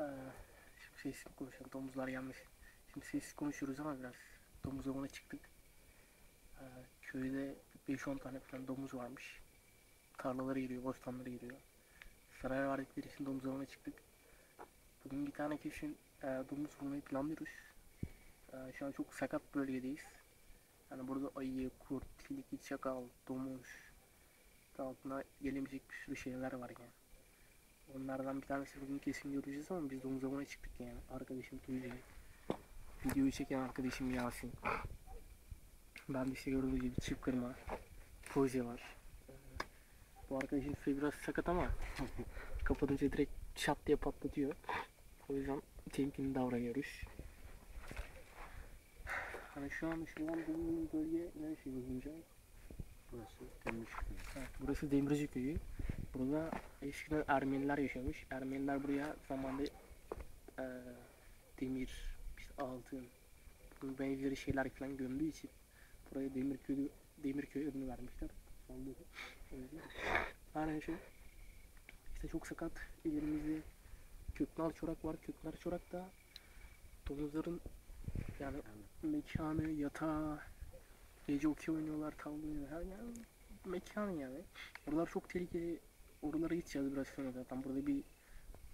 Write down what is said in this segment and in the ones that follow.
Ee, şimdi sessiz konuşalım. Domuzlar yanlış. Şimdi sessiz konuşuyoruz ama biraz domuz avına çıktık. Ee, köyde 5-10 tane falan domuz varmış. Tarlaları giriyor, bostanları giriyor. Saraya verdikleri için domuz avına çıktık. Bugün bir tane kesin e, domuz vurmayı planlıyoruz. E, şu an çok sakat bölgedeyiz. Yani burada ayı, kurt, tilki, çakal, domuz, altına gelemeyecek bir sürü şeyler var yani. Onlardan bir tanesi bugün kesin göreceğiz ama biz domuz avına çıktık yani. Arkadaşım Tuğçe. Videoyu çeken arkadaşım Yasin. Ben de işte gördüğünüz gibi çift kırma. Proje var. Bu arkadaşın suyu biraz sakat ama kapatınca direkt şat diye patlatıyor. O yüzden temkinli davranıyoruz. Hani şu an şu an bulunduğum bölge neresi bulunacak? Burası Demirci Köyü. Evet, burası Demirci Köyü. Burada eskiden Ermeniler yaşamış. Ermeniler buraya zamanında eee, demir, işte altın, benzeri şeyler falan gömdüğü için buraya Demirköy, Demirköy adını vermişler. Yani şey, işte çok sakat. Elimizde köknar çorak var. Köknar çorak da domuzların yani mekanı, yatağı, gece okey oynuyorlar, tavla oynuyorlar. Her yani mekan yani. Oralar çok tehlikeli. Oralara gideceğiz biraz sonra zaten. Burada bir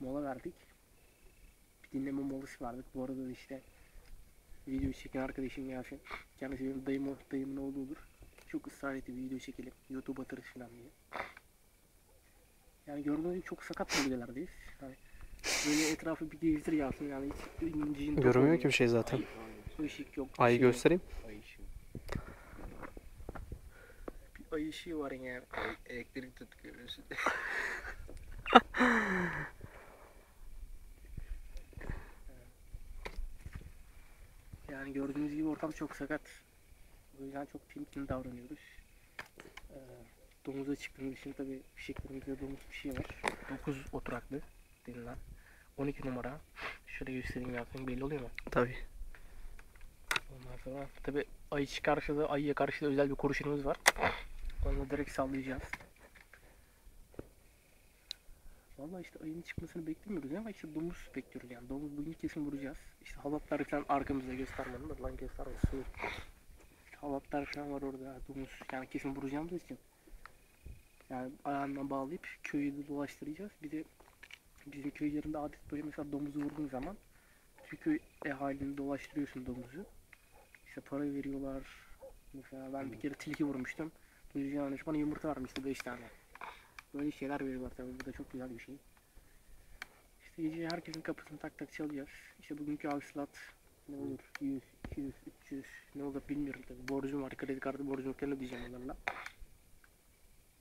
mola verdik. Bir dinleme molası verdik. Bu arada da işte video çeken arkadaşım Yasin. Kendisi benim dayım, dayımın oğludur. Çok ısrar etti bir video çekelim. YouTube atarız falan diye. Yani gördüğünüz gibi çok sakat bölgelerdeyiz. Yani böyle etrafı bir gezdir Yasin yani hiç inciğin top Görünmüyor ki bir şey zaten. Yok. Işık yok. Ayı şey yok. göstereyim. Ayı ışığı var yani. Elektrik tutuyor. Yani gördüğünüz gibi ortam çok sakat. O yüzden çok temkinli davranıyoruz. Ee, domuza çıktığımız için tabii fişeklerimizde domuz bir şey var. 9 oturaklı denilen. 12 numara. Şöyle göstereyim yapayım belli oluyor mu? Tabii. Ondan sonra tabii ayı karşı da ayıya karşı da özel bir kurşunumuz var. Onu direkt sallayacağız. Vallahi işte ayının çıkmasını beklemiyoruz ama işte domuz bekliyoruz yani. Domuz bugün kesin vuracağız. İşte halatlar falan arkamızda göstermedim de lan gösterme su. İşte halatlar falan var orada domuz yani kesin vuracağımız için. Yani ayağından bağlayıp köyü dolaştıracağız. Bir de bizim köy yerinde adet böyle mesela domuzu vurduğun zaman köy ehalini dolaştırıyorsun domuzu. İşte para veriyorlar. Mesela ben bir kere tilki vurmuştum. Yanlış bana yumurta vermişti 5 tane. Böyle şeyler veriyorlar tabii. Bu da çok güzel bir şey. İşte gece herkesin kapısını tak tak çalacağız. İşte bugünkü hasılat ne olur 100, 200, 300 ne olur bilmiyorum tabii. Borcum var. Kredi kartı borcum var. Ne diyeceğim onlarla.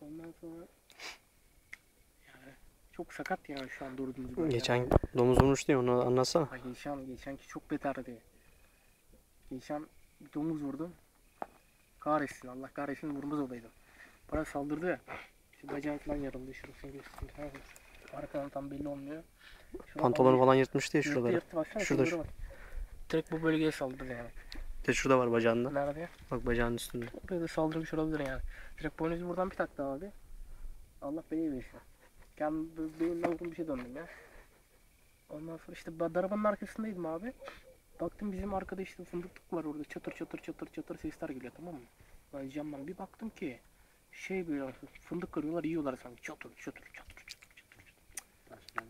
Ondan sonra yani çok sakat yani şu an durduğumuz bölge. Geçen domuz vurmuş diye onu anlatsana. Ha, geçen, geçenki çok beterdi. Geçen domuz vurdum. Kahretsin Allah kahretsin vurmaz olaydım. Bana saldırdı ya. İşte bacağım falan yarıldı. Tamam mı? Arkadan tam belli olmuyor. Şuradan Pantolonu falan yırtmış diye yırttı, şuraları. yırttı. Baksana Şurada, bak. Direkt bu bölgeye saldırdı yani. De şurada var bacağında. Nerede? Bak bacağının üstünde. Buraya da saldırmış olabilir yani. Direkt boynuzu buradan bir taktı abi. Allah beni versin. Kendim beynimden vurdum bir şey döndüm ya. Ondan sonra işte ben arabanın arkasındaydım abi. Baktım bizim arkada işte fındıklık var orada çatır çatır çatır çatır sesler geliyor tamam mı? Ben camdan bir baktım ki şey böyle fındık kırıyorlar yiyorlar sanki çatır çatır çatır çatır çatır. Taşlar.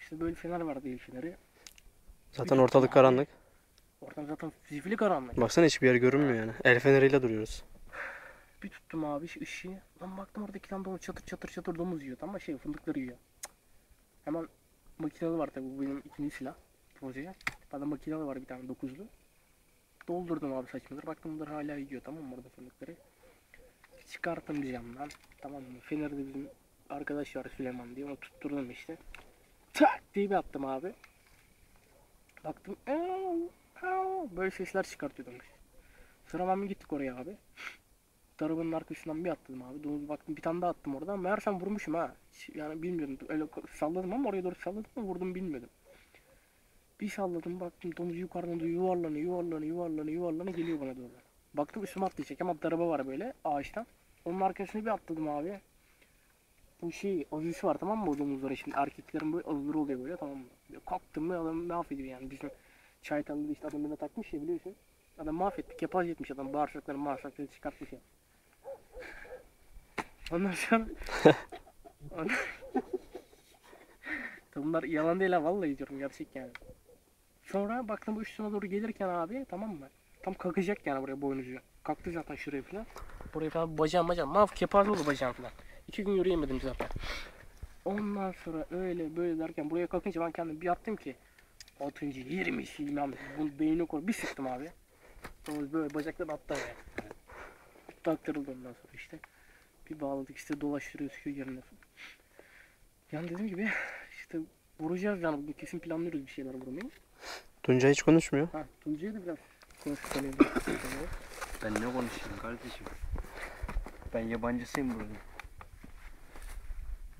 İşte böyle fener vardı el feneri. Zaten ortalık karanlık. Ortam zaten zifiri karanlık. Baksana hiçbir yer görünmüyor yani. El feneriyle duruyoruz. Bir tuttum abi şu ışığı. Lan baktım orada iki tane domuz çatır çatır çatır domuz yiyor. Ama şey fındıkları yiyor. Hemen makinalı var tabi bu benim ikinci silah. Projeye. Bana makinalı var bir tane dokuzlu. Doldurdum abi saçmaları. Baktım bunlar hala yiyor tamam mı orada fındıkları. Çıkarttım camdan. Tamam mı? Fener'de bizim arkadaş var Süleyman diye onu tutturdum işte. Tak diye bir attım abi. Baktım böyle sesler çıkartıyordum. Sonra ben bir gittik oraya abi. Arabanın arkasından bir attım abi. Domuz baktım bir tane daha attım oradan. Meğersem vurmuşum ha. Yani bilmiyorum. Öyle salladım ama oraya doğru salladım ama vurdum bilmiyordum. Bir salladım baktım domuz yukarıdan da yuvarlanıyor yuvarlanıyor yuvarlanıyor yuvarlanıyor geliyor bana doğru. Baktım üstüme atlayacak ama araba var böyle ağaçtan. Onun arkasına bir atladım abi. bu şey azısı var tamam mı o domuzlara şimdi erkeklerin böyle azıları oluyor böyle tamam mı? Ya kalktım mı adam mahvediyor yani bizim çaytanlığı işte adam birine takmış ya biliyorsun. Adam mahvetti kepaz etmiş adam bağırsakları bağırsakları çıkartmış ya. Ondan sonra Bunlar yalan değil ha vallahi diyorum gerçek yani. Sonra baktım bu üstüne doğru gelirken abi tamam mı? Tam kalkacak yani buraya boynuzu. Kalktı zaten şuraya falan. Buraya falan bacağım bacağım. Mahv kepaze oldu bacağım falan. İki gün yürüyemedim zaten. Ondan sonra öyle böyle derken buraya kalkınca ben kendim bir yaptım ki Altıncı yermiş bilmem bu beyni kor bir sıktım abi. Sonra böyle bacaklar attı ya. Taktırıldı ondan sonra işte. Bir bağladık işte dolaştırıyoruz köy yerine. Yani dediğim gibi vuracağız yani bugün kesin planlıyoruz bir şeyler vurmayı. Tunca hiç konuşmuyor. Ha Tuncay'ı da biraz konuşalım. Ben ne konuşayım kardeşim? Ben yabancısıyım burada.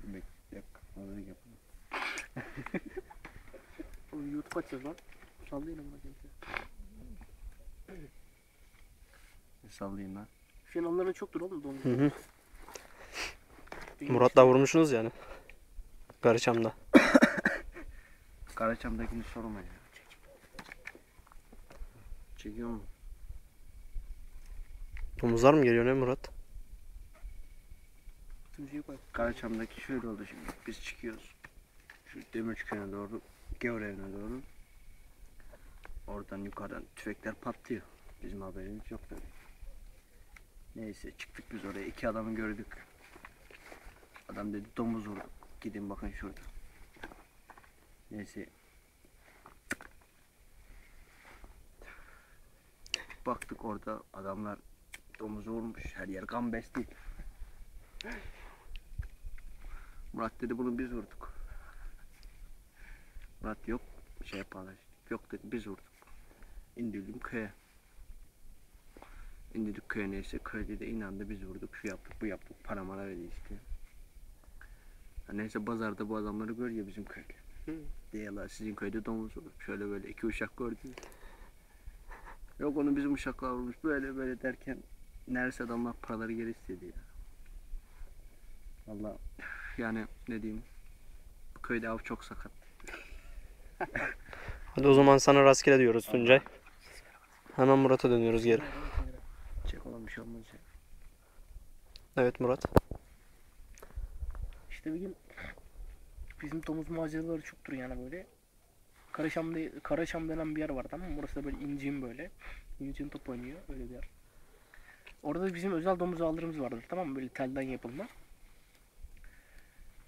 Bek, yok, hazırlık yapalım. Oğlum YouTube açacağız lan. Sallayalım bakayım. Ne sallayayım lan? Senin onların çoktur oğlum domuz. Hı hı. Murat'la vurmuşsunuz yani. Garıçam'da. Karaçam'dakini sorma ya. Çekiyor mu? Domuzlar mı geliyor ne Murat? Karaçam'daki şöyle oldu şimdi. Biz çıkıyoruz. Şu Demirçköy'e doğru, Gevur evine doğru. Oradan yukarıdan tüfekler patlıyor. Bizim haberimiz yok tabii. Neyse çıktık biz oraya. iki adamı gördük. Adam dedi domuz vurdu. Gidin bakın şurada. Neyse. Baktık orada adamlar domuzu vurmuş. Her yer kan besli. Murat dedi bunu biz vurduk. Murat yok şey yaparlar. Yok dedi biz vurduk. İndirdim köye. İndirdik köye neyse köyde de inandı biz vurduk şu yaptık bu yaptık para mara verdi işte. Neyse pazarda bu adamları görüyor bizim köyde. Diyorlar sizin köyde domuz olur. Şöyle böyle iki uşak gördüm. Yok onu bizim uşaklar vurmuş böyle böyle derken neredeyse adamlar paraları geri istedi ya. Valla yani ne diyeyim bu köyde av çok sakat. Hadi o zaman sana rastgele diyoruz Tuncay. Hemen Murat'a dönüyoruz geri. Çek olan bir şey olmaz ya. Evet Murat. İşte bir gün bizim domuz maceraları çoktur yani böyle. Karaşam'da, Karaşam denen bir yer var tamam mı? Burası da böyle incin böyle. İncin top oynuyor öyle bir yer. Orada da bizim özel domuz ağlarımız vardır tamam mı? Böyle telden yapılma.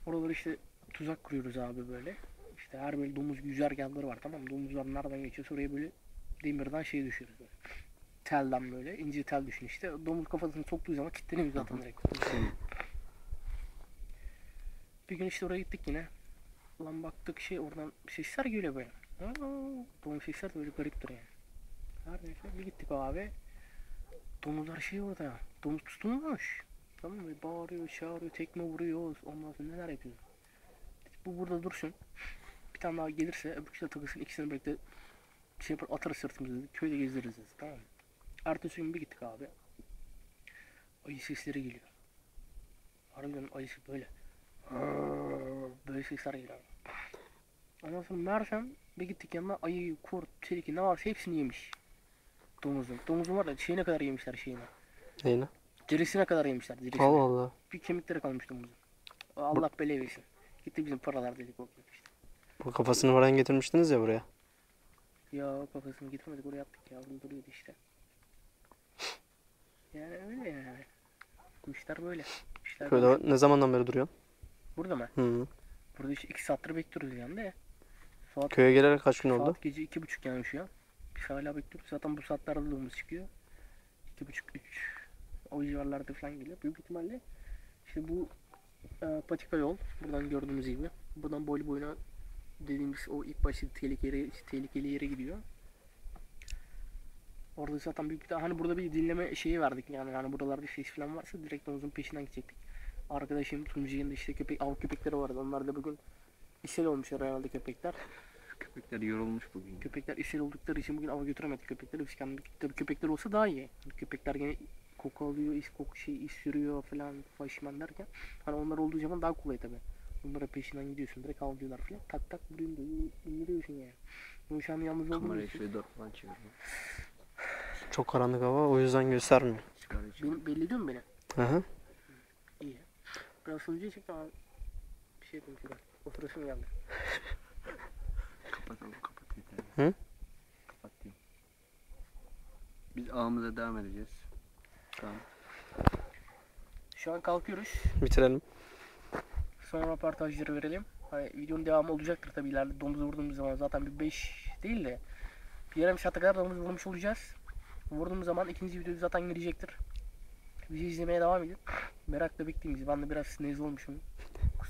Oraları işte tuzak kuruyoruz abi böyle. İşte her böyle domuz güzergahları var tamam mı? Domuzlar nereden geçiyor oraya böyle demirden şey düşüyoruz böyle. Telden böyle ince tel düşün işte. Domuz kafasını soktuğu zaman kilitleniyor zaten direkt. Bir gün işte oraya gittik yine. Ulan baktık şey oradan sesler geliyor böyle. Domuz sesler de böyle garip duruyor. Her neyse bir gittik abi. Domuzlar şey orada. Domuz tutulmuş. Tamam mı? Bağırıyor, çağırıyor, tekme vuruyor. Ondan sonra neler yapıyor. Bu burada dursun. Bir tane daha gelirse öbür takılsın ikisini birlikte şey yapar atarız sırtımıza dedik. Köyde gezdiririz dedik. Tamam mı? Ertesi gün bir gittik abi. Ayı sesleri geliyor. Harbiden ayısı böyle. Böyle sesler geliyor. Sonra Mersem bir gittik yanına ayı, kurt, tilki ne varsa hepsini yemiş. Domuzun. Domuzun var ya şeyine kadar yemişler şeyine. Neyine? Derisine kadar yemişler derisine. Allah Allah. Bir kemikleri kalmış domuzun. Allah bela versin. Gitti bizim paralar dedik o işte. Bu kafasını falan getirmiştiniz ya buraya. Ya kafasını getirmedik oraya yaptık ya. Bunu duruyordu işte. Yani öyle yani. Bu işler böyle. İşler böyle. Köyde ne zamandan beri duruyorsun? Burada mı? Hı. Burada işte iki saattir bekliyoruz yani de. Saat, Köye geleli kaç gün oldu? saat gece iki buçuk şu an. Biz hala bekliyoruz. Zaten bu saatlerde domuz çıkıyor. İki buçuk, üç. O civarlarda falan geliyor. Büyük ihtimalle işte bu e, patika yol. Buradan gördüğümüz gibi. Buradan boylu boyuna dediğimiz o ilk başta tehlikeli, tehlikeli yere gidiyor. Orada zaten büyük bir hani burada bir dinleme şeyi verdik yani hani buralarda ses falan varsa direkt domuzun peşinden gidecektik. Arkadaşım Tuncay'ın da işte köpek av köpekleri vardı. Onlar da bugün ishal olmuşlar herhalde köpekler. Köpekler yorulmuş bugün. Köpekler ishal oldukları için bugün ava götüremedik köpekleri. Biz kendi tabii köpekler olsa daha iyi. Köpekler gene koku alıyor, is koku şey is sürüyor falan faşman derken hani onlar olduğu zaman daha kolay tabi. Onlara peşinden gidiyorsun direkt avlıyorlar falan tak tak vuruyorsun indiriyorsun yani. Bu şu an yalnız olduğum Kamerayı şöyle dört falan çevir. Çok karanlık hava o yüzden göstermiyor. Benim, belli ediyor mu beni? Hı hı. İyi. Biraz hızlıca çek ama bir şey yapayım şuradan. O sırası mı geldi? Kapat oğlum kapat yeter. Hı? Kapat diyeyim. Biz ağımıza devam edeceğiz. Tamam. Şu an kalkıyoruz. Bitirelim. Son röportajları verelim. Hani videonun devamı olacaktır tabii ileride domuz vurduğumuz zaman zaten bir 5 değil de bir yarım saate kadar domuz vurmuş olacağız. Vurduğumuz zaman ikinci video zaten gelecektir. Bizi izlemeye devam edin. Merakla bekleyin bizi. Ben de biraz nezle olmuşum.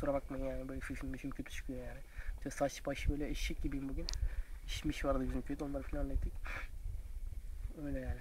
Kusura bakmayın yani böyle sesim meşim kötü çıkıyor yani. İşte saç baş böyle eşek gibiyim bugün. İşmiş vardı bizim köyde onları falan hallettik. Öyle yani.